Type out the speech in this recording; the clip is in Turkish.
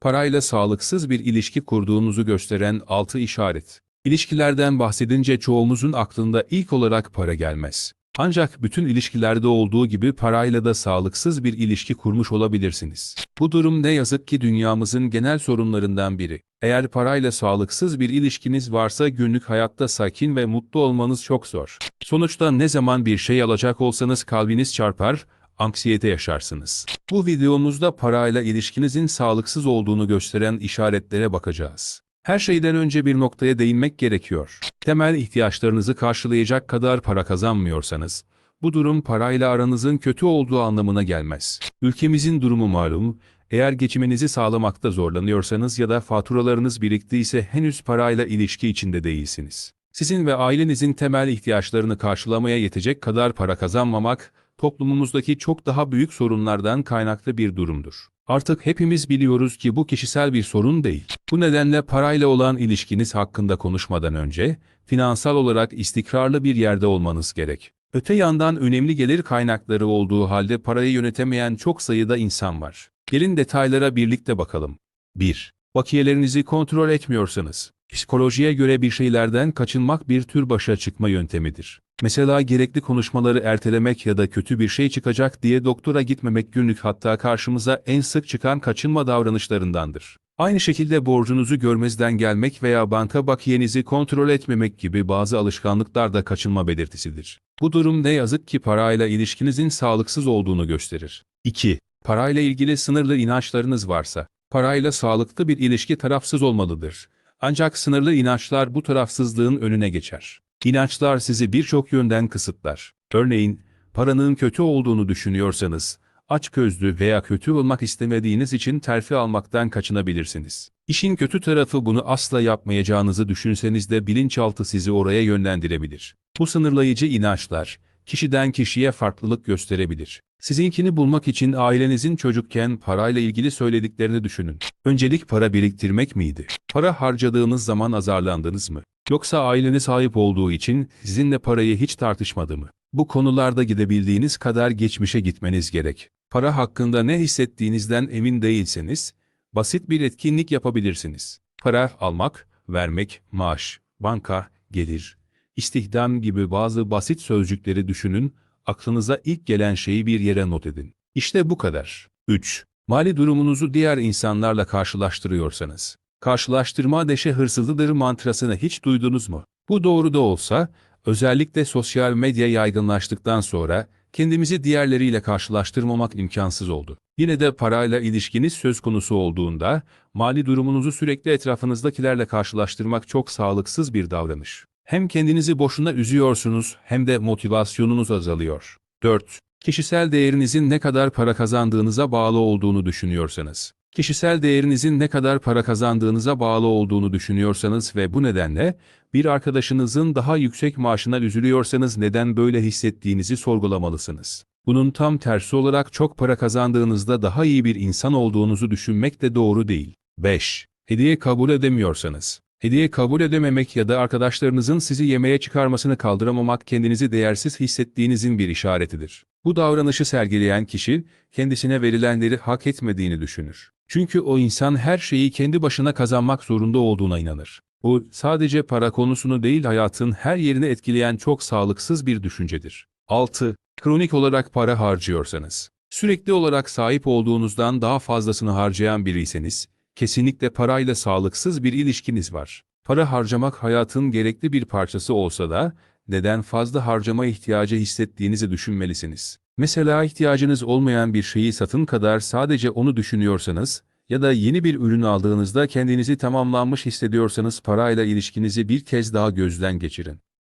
Parayla sağlıksız bir ilişki kurduğunuzu gösteren 6 işaret. İlişkilerden bahsedince çoğumuzun aklında ilk olarak para gelmez. Ancak bütün ilişkilerde olduğu gibi parayla da sağlıksız bir ilişki kurmuş olabilirsiniz. Bu durum ne yazık ki dünyamızın genel sorunlarından biri. Eğer parayla sağlıksız bir ilişkiniz varsa günlük hayatta sakin ve mutlu olmanız çok zor. Sonuçta ne zaman bir şey alacak olsanız kalbiniz çarpar, anksiyete yaşarsınız. Bu videomuzda parayla ilişkinizin sağlıksız olduğunu gösteren işaretlere bakacağız. Her şeyden önce bir noktaya değinmek gerekiyor. Temel ihtiyaçlarınızı karşılayacak kadar para kazanmıyorsanız, bu durum parayla aranızın kötü olduğu anlamına gelmez. Ülkemizin durumu malum, eğer geçiminizi sağlamakta zorlanıyorsanız ya da faturalarınız biriktiyse henüz parayla ilişki içinde değilsiniz. Sizin ve ailenizin temel ihtiyaçlarını karşılamaya yetecek kadar para kazanmamak, toplumumuzdaki çok daha büyük sorunlardan kaynaklı bir durumdur. Artık hepimiz biliyoruz ki bu kişisel bir sorun değil. Bu nedenle parayla olan ilişkiniz hakkında konuşmadan önce, finansal olarak istikrarlı bir yerde olmanız gerek. Öte yandan önemli gelir kaynakları olduğu halde parayı yönetemeyen çok sayıda insan var. Gelin detaylara birlikte bakalım. 1. Bakiyelerinizi kontrol etmiyorsanız. Psikolojiye göre bir şeylerden kaçınmak bir tür başa çıkma yöntemidir. Mesela gerekli konuşmaları ertelemek ya da kötü bir şey çıkacak diye doktora gitmemek günlük hatta karşımıza en sık çıkan kaçınma davranışlarındandır. Aynı şekilde borcunuzu görmezden gelmek veya banka bakiyenizi kontrol etmemek gibi bazı alışkanlıklar da kaçınma belirtisidir. Bu durum ne yazık ki parayla ilişkinizin sağlıksız olduğunu gösterir. 2. Parayla ilgili sınırlı inançlarınız varsa, parayla sağlıklı bir ilişki tarafsız olmalıdır. Ancak sınırlı inançlar bu tarafsızlığın önüne geçer. İnançlar sizi birçok yönden kısıtlar. Örneğin, paranın kötü olduğunu düşünüyorsanız, açgözlü veya kötü olmak istemediğiniz için terfi almaktan kaçınabilirsiniz. İşin kötü tarafı bunu asla yapmayacağınızı düşünseniz de bilinçaltı sizi oraya yönlendirebilir. Bu sınırlayıcı inançlar, kişiden kişiye farklılık gösterebilir. Sizinkini bulmak için ailenizin çocukken parayla ilgili söylediklerini düşünün. Öncelik para biriktirmek miydi? Para harcadığınız zaman azarlandınız mı? Yoksa aileniz sahip olduğu için sizinle parayı hiç tartışmadı mı? Bu konularda gidebildiğiniz kadar geçmişe gitmeniz gerek. Para hakkında ne hissettiğinizden emin değilseniz, basit bir etkinlik yapabilirsiniz. Para almak, vermek, maaş, banka, gelir, istihdam gibi bazı basit sözcükleri düşünün, aklınıza ilk gelen şeyi bir yere not edin. İşte bu kadar. 3. Mali durumunuzu diğer insanlarla karşılaştırıyorsanız. Karşılaştırma deşe hırsızlıdır mantrasını hiç duydunuz mu? Bu doğru da olsa, özellikle sosyal medya yaygınlaştıktan sonra, kendimizi diğerleriyle karşılaştırmamak imkansız oldu. Yine de parayla ilişkiniz söz konusu olduğunda, mali durumunuzu sürekli etrafınızdakilerle karşılaştırmak çok sağlıksız bir davranış. Hem kendinizi boşuna üzüyorsunuz hem de motivasyonunuz azalıyor. 4. Kişisel değerinizin ne kadar para kazandığınıza bağlı olduğunu düşünüyorsanız. Kişisel değerinizin ne kadar para kazandığınıza bağlı olduğunu düşünüyorsanız ve bu nedenle bir arkadaşınızın daha yüksek maaşına üzülüyorsanız neden böyle hissettiğinizi sorgulamalısınız. Bunun tam tersi olarak çok para kazandığınızda daha iyi bir insan olduğunuzu düşünmek de doğru değil. 5. Hediye kabul edemiyorsanız. Hediye kabul edememek ya da arkadaşlarınızın sizi yemeğe çıkarmasını kaldıramamak kendinizi değersiz hissettiğinizin bir işaretidir. Bu davranışı sergileyen kişi, kendisine verilenleri hak etmediğini düşünür. Çünkü o insan her şeyi kendi başına kazanmak zorunda olduğuna inanır. Bu, sadece para konusunu değil hayatın her yerini etkileyen çok sağlıksız bir düşüncedir. 6. Kronik olarak para harcıyorsanız. Sürekli olarak sahip olduğunuzdan daha fazlasını harcayan biriyseniz, kesinlikle parayla sağlıksız bir ilişkiniz var. Para harcamak hayatın gerekli bir parçası olsa da, neden fazla harcama ihtiyacı hissettiğinizi düşünmelisiniz. Mesela ihtiyacınız olmayan bir şeyi satın kadar sadece onu düşünüyorsanız ya da yeni bir ürün aldığınızda kendinizi tamamlanmış hissediyorsanız parayla ilişkinizi bir kez daha gözden geçirin.